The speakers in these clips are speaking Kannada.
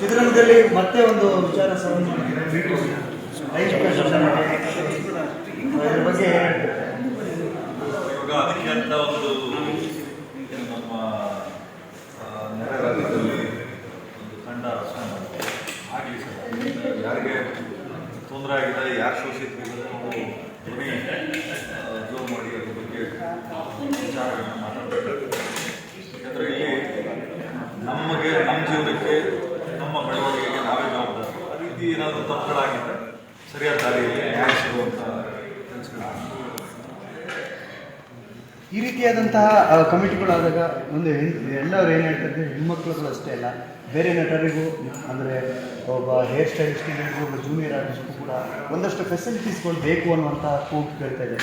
ಚಿತ್ರರಂಗದಲ್ಲಿ ಮತ್ತೆ ಒಂದು ವಿಚಾರ ಬಗ್ಗೆ ಅಂತ ಒಂದು ನಮ್ಮ ಒಂದು ಯಾರಿಗೆ ತೊಂದರೆ ಆಗಿದೆ ಯಾರು ಅವರು ಧ್ವನಿ ಮಾಡಿ ಅದ್ರ ಬಗ್ಗೆ ವಿಚಾರಗಳನ್ನು ಮಾತಾಡಬೇಕು ಇಲ್ಲಿ ನಮಗೆ ನಮ್ಮ ಜೀವನಕ್ಕೆ ನಮ್ಮ ಬೆಳವಣಿಗೆಗೆ ನಾವೇ ಜವಾಬ್ದಾರಿ ಆ ರೀತಿ ಏನಾದರೂ ತಪ್ಪುಗಳಾಗಿದ್ದರೆ ಸರಿಯಾದ ದಾರಿಯಲ್ಲಿ ನ್ಯಾಯ ಸಿಗುವಂಥ ಈ ರೀತಿಯಾದಂತಹ ಕಮಿಟಿಗಳಾದಾಗ ಒಂದು ಹೆಣ್ ಎಲ್ಲರೂ ಏನು ಹೇಳ್ತಾರೆ ಹೆಣ್ಮಕ್ಳುಗಳು ಅಷ್ಟೇ ಅಲ್ಲ ಬೇರೆ ನಟರಿಗೂ ಅಂದರೆ ಒಬ್ಬ ಹೇರ್ ಸ್ಟೈಲಿಸ್ಟ್ಗಳಿಗೂ ಒಬ್ಬ ಜೂನಿಯರ್ ಆರ್ಟಿಸ್ಟ್ಗೂ ಕೂಡ ಒಂದಷ್ಟು ಫೆಸಿಲಿಟೀಸ್ಗಳು ಬೇಕು ಅನ್ನುವಂಥ ಕೂಗು ಕೇಳ್ತಾ ಇದೆ.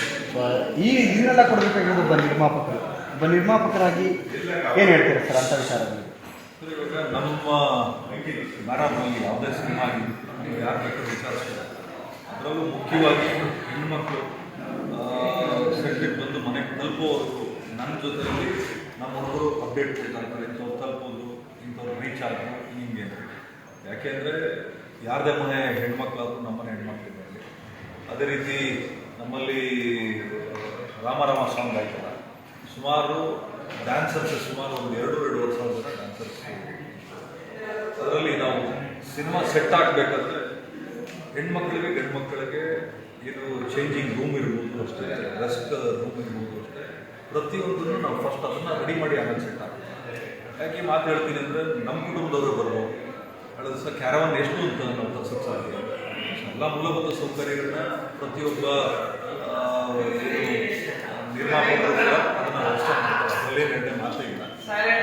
ಈ ಇದನ್ನೆಲ್ಲ ಕೊಡಬೇಕಾಗಿರೋದು ಒಬ್ಬ ನಿರ್ಮಾಪಕರು. ಒಬ್ಬ ನಿರ್ಮಾಪಕರಾಗಿ ಏನು ಹೇಳ್ತಾರೆ ಸರ್ ಅಂಥ ವಿಚಾರದಲ್ಲಿ ನಮ್ಮ ಯಾವುದೇ ಸಿನಿಮಾ ಆಗಲಿ ನೀವು ಯಾರು ಬೇಕಾದ್ರೂ ವಿಚಾರಿಸ್ಬೋದು ಅದರಲ್ಲೂ ಮುಖ್ಯವಾಗಿ ಹೆಣ್ಮಕ್ಳು ಸೆಟ್ಟಿಗೆ ಬಂದು ಮನೆಗೆ ತಲುಪೋವರೆಗೂ ನನ್ನ ಜೊತೆಯಲ್ಲಿ ನಮ್ಮ ಹುಡುಗರು ಅಪ್ಡೇಟ್ ಕೊಡ್ತಾರೆ. ಇಂಥವ್ರು ತಲುಪೋದು, ಇಂಥವ್ರು ರೀಚ್ ಆಗೋದು, ಹಿಂಗೆ. ಯಾಕೆಂದರೆ ಯಾರದೇ ಮನೆ ಹೆಣ್ಮಕ್ಳಾದರೂ ನಮ್ಮ ಮನೆ ಹೆಣ್ಮಕ್ಳಿದ್ದಾರೆ ಅದೇ ರೀತಿ ನಮ್ಮಲ್ಲಿ ರಾಮರಾಮ ಸಾಂಗ್ ಆಯ್ತಲ್ಲ. ಸುಮಾರು ಡ್ಯಾನ್ಸರ್ಸ್ ಸುಮಾರು ಒಂದು ಎರಡು ಎರಡೂವರೆ ಸಾವಿರ ಜನ ಡ್ಯಾನ್ಸರ್ಸ್ ಸಿನಿಮಾ ಸೆಟ್ ಆಗಬೇಕಾದ್ರೆ ಹೆಣ್ಮಕ್ಳಿಗೆ ಗಂಡ್ಮಕ್ಳಿಗೆ ಇದು ಚೇಂಜಿಂಗ್ ರೂಮ್ ಇರ್ಬೋದು ಅಷ್ಟೇ ರೆಸ್ಟ್ ರೂಮ್ ಇರ್ಬೋದು ಅಷ್ಟೇ. ಪ್ರತಿಯೊಂದನ್ನು ನಾವು ಫಸ್ಟ್ ಅದನ್ನು ರೆಡಿ ಮಾಡಿ ಆಮೇಲೆ ಸೆಟ್ ಆಗ್ತೀವಿ ಯಾಕೆ ಮಾತು ಹೇಳ್ತೀನಿ ಅಂದರೆ ನಮ್ಮ ಕುಟುಂಬದವರು ಬರ್ಬೋದು ಕಳೆದ ದಿವಸ ಕ್ಯಾರವನ್ ಎಷ್ಟು ಅಂತ ನಾವು ತರ್ಸಕ್ಕೆ ಸಾಧ್ಯ ಎಲ್ಲ ಮೂಲಭೂತ ಸೌಕರ್ಯಗಳನ್ನ ಪ್ರತಿಯೊಬ್ಬ ನಿರ್ಮಾಪಕರು ಕೂಡ ಅದನ್ನು ಅಷ್ಟೇ ಮಾಡ್ತಾರೆ. ನಿರ್ಣಯ ಮಾತೇ ಇಲ್ಲ.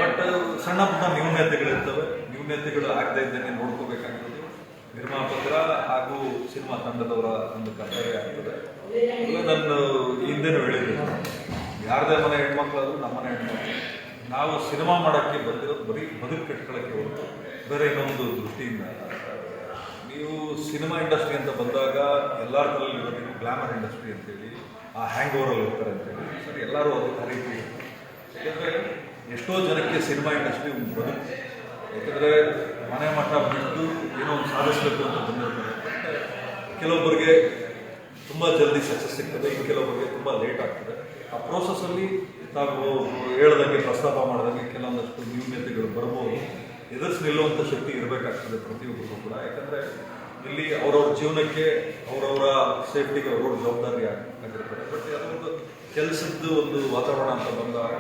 ಬಟ್ ಸಣ್ಣ ಪುಟ್ಟ ನ್ಯೂನ್ಯತೆಗಳಿರ್ತವೆ ನ್ಯೂನ್ಯತೆಗಳು ಆಗದೆ ಇದ್ದಂಗೆ ನೋಡ್ಕೋಬೇಕಾಗಿರೋದು ನಿರ್ಮಾಪಕರ ಹಾಗೂ ಸಿನಿಮಾ ತಂಡದವರ ಒಂದು ಕರ್ತವ್ಯ ಆಗ್ತದೆ. ನನ್ನ ನಾನು ಹಿಂದೆನೂ ಹೇಳಿದ್ದೆ ಯಾರದೇ ಮನೆ ಹೆಣ್ಮಕ್ಳಾದ್ರೂ ನಮ್ಮನೆ ಹೆಣ್ಮಕ್ಳು. ನಾವು ಸಿನಿಮಾ ಮಾಡೋಕ್ಕೆ ಬಂದಿರೋದು ಬರೀ ಬದುಕು ಕಟ್ಕೊಳ್ಳೋಕ್ಕೆ ಹೊರತು ಬೇರೆ ಇನ್ನೊಂದು ದೃಷ್ಟಿಯಿಂದ. ನೀವು ಸಿನಿಮಾ ಇಂಡಸ್ಟ್ರಿ ಅಂತ ಬಂದಾಗ ಎಲ್ಲರ ತಲೆಯಲ್ಲಿ ಇರೋದು ಗ್ಲಾಮರ್ ಇಂಡಸ್ಟ್ರಿ ಅಂತೇಳಿ, ಆ ಹ್ಯಾಂಗ್ ಓವರಲ್ಲಿ ಇರ್ತಾರೆ ಅಂತೇಳಿ. ಸರಿ, ಎಲ್ಲರೂ ಅದು ಇರುತ್ತೆ. ಯಾಕಂದರೆ ಎಷ್ಟೋ ಜನಕ್ಕೆ ಸಿನಿಮಾ ಇಂಡಸ್ಟ್ರಿ ಬದುಕು. ಯಾಕಂದರೆ ಮನೆ ಮಠ ಬಿಟ್ಟು ಏನೋ ಒಂದು ಸಾಧಿಸಬೇಕು ಅಂತ ಬಂದಿರ್ತಾರೆ. ಕೆಲವೊಬ್ಬರಿಗೆ ತುಂಬ ಜಲ್ದಿ ಸಕ್ಸಸ್ ಸಿಗ್ತದೆ ಇನ್ನು ಕೆಲವೊಬ್ಬರಿಗೆ ತುಂಬ ಲೇಟ್ ಆಗ್ತದೆ. ಆ ಪ್ರೋಸೆಸ್ಸಲ್ಲಿ ತಾವು ಹೇಳ್ದಂಗೆ, ಪ್ರಸ್ತಾಪ ಮಾಡಿದಂಗೆ ಕೆಲವೊಂದಷ್ಟು ನ್ಯೂನ್ಯತೆಗಳು ಬರ್ಬೋದು. ಎದುರಿಸಿ ನಿಲ್ಲುವಂಥ ಶಕ್ತಿ ಇರಬೇಕಾಗ್ತದೆ ಪ್ರತಿಯೊಬ್ಬರಿಗೂ ಕೂಡ. ಯಾಕಂದರೆ ಇಲ್ಲಿ ಅವರವ್ರ ಜೀವನಕ್ಕೆ, ಅವರವರ ಸೇಫ್ಟಿಗೆ ಅವ್ರವ್ರ ಜವಾಬ್ದಾರಿ ಆಗ್- ಆಗಿರ್ತಾರೆ. ಬಟ್ ಅದೊಂದು ಕೆಲಸದ್ದು ಒಂದು ವಾತಾವರಣ ಅಂತ ಬಂದಾಗ,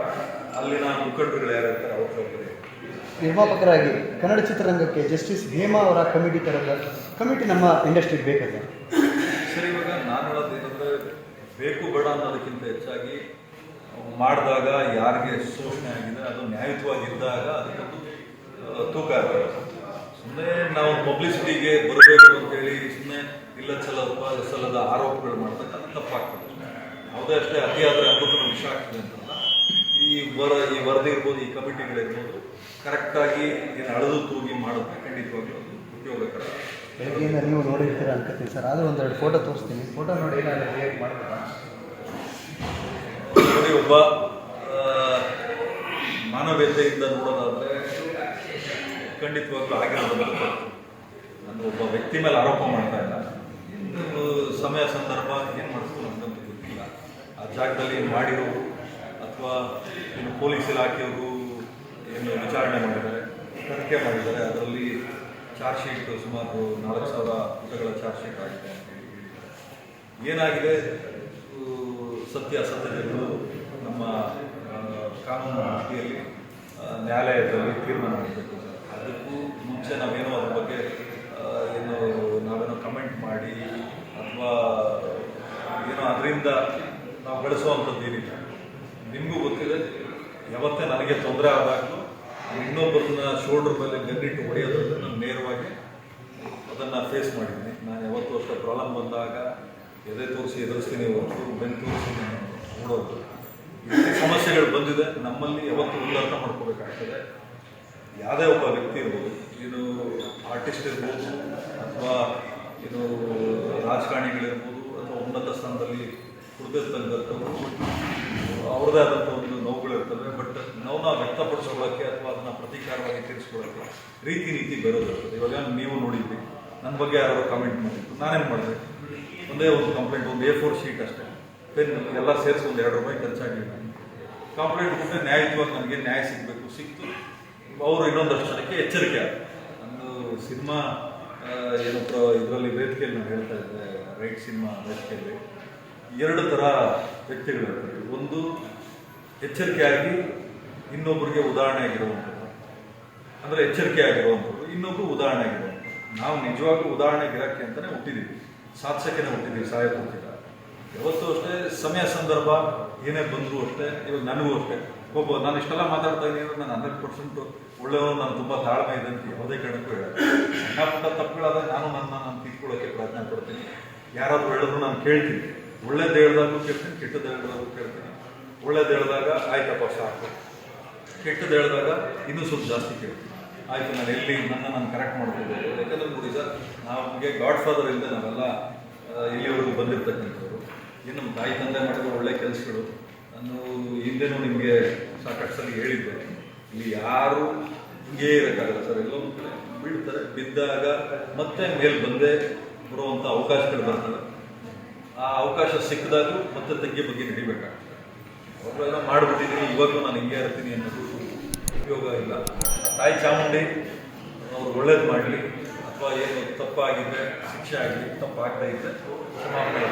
ಅಲ್ಲಿನ ಮುಖಂಡರುಗಳು ಯಾರು ಇರ್ತಾರೆ? ಅವ್ರ ನಿರ್ಮಾಪಕರಾಗಿ ಕನ್ನಡ ಚಿತ್ರರಂಗಕ್ಕೆ ಜಸ್ಟಿಸ್ ಹೇಮಾ ಅವರ ಕಮಿಟಿ ಥರದ ಕಮಿಟಿ ನಮ್ಮ ಇಂಡಸ್ಟ್ರಿಗೆ ಬೇಕಲ್ಲ. ಸರ್, ಇವಾಗ ನಾನು ಹೇಳೋದೇನಂದ್ರೆ ಬೇಕು ಬೇಡ ಅನ್ನೋದಕ್ಕಿಂತ ಹೆಚ್ಚಾಗಿ ಮಾಡಿದಾಗ ಯಾರಿಗೆ ಶೋಷಣೆ ಆಗಿದೆ, ಅದು ನ್ಯಾಯಯುತವಾಗಿದ್ದಾಗ ಅದಕ್ಕೊಂದು ತೂಕ ಆಗ್ತದೆ. ಸುಮ್ಮನೆ ನಾವು ಪಬ್ಲಿಸಿಟಿಗೆ ಬರಬೇಕು ಅಂತೇಳಿ ಸುಮ್ಮನೆ ಇಲ್ಲ ಸಲದ ಸಲದ ಆರೋಪಗಳು ಮಾಡ್ತಕ್ಕಂಥ ತಪ್ಪಾಗ್ತದೆ. ಯಾವುದೇ ಅಷ್ಟೇ ಅತಿಯಾದರೆ ಅದಕ್ಕೂ ವಿಷ ಆಗ್ತದೆ ಅಂತಲ್ಲ ಈ ವರ ಈ ವರದಿ ಇರ್ಬೋದು ಈ ಕಮಿಟಿಗಳಿರ್ಬೋದು ಕರೆಕ್ಟಾಗಿ ಏನು ಅಳದು ತೂಗಿ ಮಾಡುತ್ತೆ ಖಂಡಿತವಾಗ್ಲೂ ಒಂದು ಉಪಯೋಗಕರ. ಬೆಳಗ್ಗೆಯಿಂದ ನೀವು ನೋಡಿರ್ತೀರ ಅನ್ಕೋತೀನಿ ಸರ್. ಆದರೂ ಒಂದೆರಡು ಫೋಟೋ ತೋರಿಸ್ತೀನಿ. ಫೋಟೋ ನೋಡಿ ನಾನು ರಿಯಾಕ್ಟ್ ಮಾಡ್ಬೋದಾ ನೋಡಿ ಒಬ್ಬ ಮಾನವೀಯತೆಯಿಂದ ನೋಡೋದಾದರೆ ಖಂಡಿತವಾಗ್ಲೂ ಆಗಿರೋದು ನಾನು ಒಬ್ಬ ವ್ಯಕ್ತಿ ಮೇಲೆ ಆರೋಪ ಮಾಡ್ತಾ ಇಲ್ಲ. ಸಮಯ ಸಂದರ್ಭ ಏನು ಮಾಡಿಸ್ಕೊಂಡು ಅಂತ ಗೊತ್ತಿಲ್ಲ. ಆ ಜಾಗದಲ್ಲಿ ಮಾಡಿರೋ ಅಥವಾ ಇನ್ನು ಪೊಲೀಸ್ ಇಲಾಖೆಯವರು ಏನು ವಿಚಾರಣೆ ಮಾಡಿದ್ದಾರೆ, ತನಿಖೆ ಮಾಡಿದ್ದಾರೆ, ಅದರಲ್ಲಿ ಚಾರ್ಜ್ ಶೀಟ್ ಸುಮಾರು ನಾಲ್ಕು ಸಾವಿರ ಪುಟಗಳ ಚಾರ್ಜ್ ಶೀಟ್ ಆಗಿದೆ ಏನಾಗಿದೆ? ಸತ್ಯ ಅಸತ್ಯತೆಗಳು ನಮ್ಮ ಕಾನೂನು ಅಡಿಯಲ್ಲಿ ನ್ಯಾಯಾಲಯದಲ್ಲಿ ತೀರ್ಮಾನ ಮಾಡಬೇಕು. ಅದಕ್ಕೂ ಮುಂಚೆ ನಾವೇನೋ ಅದ್ರ ಬಗ್ಗೆ ಏನು ನಾವೇನೋ ಕಮೆಂಟ್ ಮಾಡಿ ಅಥವಾ ಏನೋ ಅದರಿಂದ ನಾವು ಬೆಳೆಸುವಂಥದ್ದು ಏನಿಲ್ಲ. ನನಗೆ ತೊಂದರೆ ಆದಾಗಲೂ ಇನ್ನೊಬ್ಬರನ್ನ ಶೋಲ್ಡರ್ ಮೇಲೆ ಗನ್ನಿಟ್ಟು ಹೊಡೆಯೋದ್ರಲ್ಲಿ ನಾನು ನೇರವಾಗಿ ಅದನ್ನು ಫೇಸ್ ಮಾಡಿದ್ದೀನಿ. ನಾನು ಯಾವತ್ತೂ ವರ್ಷ ಪ್ರಾಬ್ಲಮ್ ಬಂದಾಗ ಎದೆ ತೋರಿಸಿ ಎದುರಿಸ್ತೀನಿ, ಹೊರತು ಬೆನ್ನು ತೋರಿಸಿ ನೋಡೋದು. ಸಮಸ್ಯೆಗಳು ಬಂದಿದೆ. ನಮ್ಮಲ್ಲಿ ಯಾವತ್ತು ಉಲ್ಲಾಸ ಮಾಡ್ಕೋಬೇಕಾಗ್ತದೆ. ಯಾವುದೇ ಒಬ್ಬ ವ್ಯಕ್ತಿ ಇರ್ಬೋದು ಏನು ಆರ್ಟಿಸ್ಟ್ ಇರ್ಬೋದು ಅಥವಾ ಏನು ರಾಜಕಾರಣಿಗಳಿರ್ಬೋದು ಅಥವಾ ಉನ್ನತ ಸ್ಥಾನದಲ್ಲಿ ಕುಡಿದಿರ್ತಕ್ಕಂಥವ್ರು ಅವ್ರದ್ದೇ ಆದಂಥ ಒಂದು ನೋವನ್ನ ವ್ಯಕ್ತಪಡಿಸ್ಕೊಳ್ಳೋಕ್ಕೆ ಅಥವಾ ಅದನ್ನ ಪ್ರತಿ ಪ್ರತೀಕಾರವಾಗಿ ತೀರಿಸ್ಕೊಳ್ಳೋಕ್ಕೆ ರೀತಿ ರೀತಿ ಬರೋದಿರ್ತದೆ ಇವಾಗ ನೀವು ನೋಡಿದ್ರಿ ನನ್ನ ಬಗ್ಗೆ ಯಾರೋ ಕಮೆಂಟ್ ಮಾಡಿದ್ರು. ನಾನೇನು ಮಾಡಿದೆ? ಒಂದೇ ಒಂದು ಕಂಪ್ಲೇಂಟ್ ಒಂದು ಎ ಫೋರ್ ಶೀಟ್ ಅಷ್ಟೇ. ಪೆನ್ ಎಲ್ಲ ಸೇರಿಸಿ ಒಂದು ಎರಡು ರೂಪಾಯಿ ಖರ್ಚಾಗಿ. ಕಂಪ್ಲೇಂಟ್ ಕೊಟ್ಟರೆ ನ್ಯಾಯಯುತವಾಗಿ ನನಗೆ ನ್ಯಾಯ ಸಿಗಬೇಕು. ಸಿಕ್ತು. ಅವರು ಇನ್ನೊಂದಷ್ಟು ಜನಕ್ಕೆ ಎಚ್ಚರಿಕೆ ಒಂದು ಸಿನಿಮಾ ಏನು ಇದರಲ್ಲಿ ವೇದಿಕೆಯಲ್ಲಿ ನಾನು ಹೇಳ್ತಾ ಇದ್ದೆ. ರೈಟ್ ಸಿನಿಮಾ ವೇದಿಕೆಯಲ್ಲಿ. ಎರಡು ಥರ ವ್ಯಕ್ತಿಗಳು ಇರ್ತಾರೆ ಒಂದು ಎಚ್ಚರಿಕೆಯಾಗಿ ಇನ್ನೊಬ್ಬರಿಗೆ ಉದಾಹರಣೆ ಆಗಿರುವಂಥದ್ದು. ಅಂದರೆ ಎಚ್ಚರಿಕೆ ಆಗಿರುವಂಥದ್ದು. ಇನ್ನೊಬ್ಬರು ಉದಾಹರಣೆ ಆಗಿರುವಂಥದ್ದು. ನಾವು ನಿಜವಾಗ್ಲೂ ಉದಾಹರಣೆ ಗಿರಕ್ಕೆ ಅಂತಲೇ ಹುಟ್ಟಿದ್ದೀವಿ ಸಾಧಿಸೋಕ್ಕೆ ಹುಟ್ಟಿದ್ದೀವಿ ಸಹಾಯ ಹುಟ್ಟಿಲ್ಲ ಯಾವತ್ತೂ ಅಷ್ಟೇ ಸಮಯ ಸಂದರ್ಭ, ಏನೇ ಬಂದರೂ ಅಷ್ಟೇ, ಇವಾಗ ನನಗೂ ಅಷ್ಟೇ. ಒಬ್ಬ ನಾನು ಇಷ್ಟೆಲ್ಲ ಮಾತಾಡ್ತಾ ಇದ್ದೀನಿ ನಾನು ಹಂಡ್ರೆಡ್ ಪರ್ಸೆಂಟ್ ಒಳ್ಳೆಯವನು, ನಾನು ತುಂಬ ತಾಳ್ಮೆ ಇದೆ ಅಂತ ಯಾವುದೇ ಕಾರಣಕ್ಕೂ ಹೇಳ ಸಣ್ಣ ಪುಟ್ಟ ತಪ್ಪುಗಳಾದಾಗ ನಾನು ನನ್ನ ನಾನು ತಿಳ್ಕೊಳ್ಳೋಕ್ಕೆ ಪ್ರಯತ್ನ ಪಡ್ತೀನಿ. ಯಾರಾದರೂ ಹೇಳಿದ್ರು ನಾನು ಕೇಳ್ತೀನಿ. ಒಳ್ಳೇದು ಹೇಳ್ದಾಗೂ ಕೇಳ್ತೀನಿ ಕೆಟ್ಟದ್ದು ಹೇಳ್ದಾಗೂ ಕೇಳ್ತೀನಿ. ಒಳ್ಳೇದು ಹೇಳಿದಾಗ ಆಯ್ತಪ್ಪ ಸಾಕು. ಕೆಟ್ಟದ್ದು ಹೇಳಿದಾಗ ಇನ್ನೂ ಸ್ವಲ್ಪ ಜಾಸ್ತಿ ಕೇಳಿ. ಆಯ್ತು, ನಾನು ಎಲ್ಲಿ ನನ್ನ ನಾನು ಕರೆಕ್ಟ್ ಮಾಡ್ತಿದ್ದೆ ಯಾಕಂದ್ರೆ ನೋಡಿ ಸರ್ ನಮಗೆ ಗಾಡ್ ಫಾದರ್ ಇಲ್ಲದೆ ನಾವೆಲ್ಲ ಇಲ್ಲಿವರೆಗೂ ಬಂದಿರ್ತಕ್ಕಂಥವ್ರು. ಏನು ನಮ್ಮ ತಾಯಿ ತಂದೆ ಮಾಡಿದ ಒಳ್ಳೆ ಕೆಲಸಗಳು. ನಾನು ಹಿಂದೆನೂ ನಿಮಗೆ ಸಾಕಷ್ಟು ಸಲ ಹೇಳಿದ್ದೆ. ಇಲ್ಲಿ ಯಾರು ಹಿಂಗೆ ಇರೋಕ್ಕಾಗಲ್ಲ ಸರ್. ಎಲ್ಲೋ ಕಡೆ ಬೀಳ್ತಾರೆ, ಬಿದ್ದಾಗ ಮತ್ತೆ ಮೇಲೆ ಬಂದೇ ಬರುವಂಥ ಅವಕಾಶಗಳು ಬರ್ತವೆ. ಆ ಅವಕಾಶ ಸಿಕ್ಕಿದಾಗೂ ಮತ್ತೆ ತಗ್ಗಿ ಬಗ್ಗೆ ನಡಿಬೇಕಾಗ್ತದೆ. ಅವೆಲ್ಲ ಮಾಡಿಬಿಟ್ಟಿದ್ದೀನಿ ಇವತ್ತು ನಾನು ಹಿಂಗೆ ಇರ್ತೀನಿ ಅನ್ನೋದು ಉಪಯೋಗ ಇಲ್ಲ. ತಾಯಿ ಚಾಮುಂಡಿ, ಅವ್ರು ಒಳ್ಳೇದು ಮಾಡಲಿ, ಅಥವಾ ಏನು ತಪ್ಪಾಗಿದ್ದರೆ ಶಿಕ್ಷೆ ಆಗಲಿ, ತಪ್ಪಾಗ್ತಾ ಇದ್ದರೆ ಕ್ಷಮಾಪಣೆ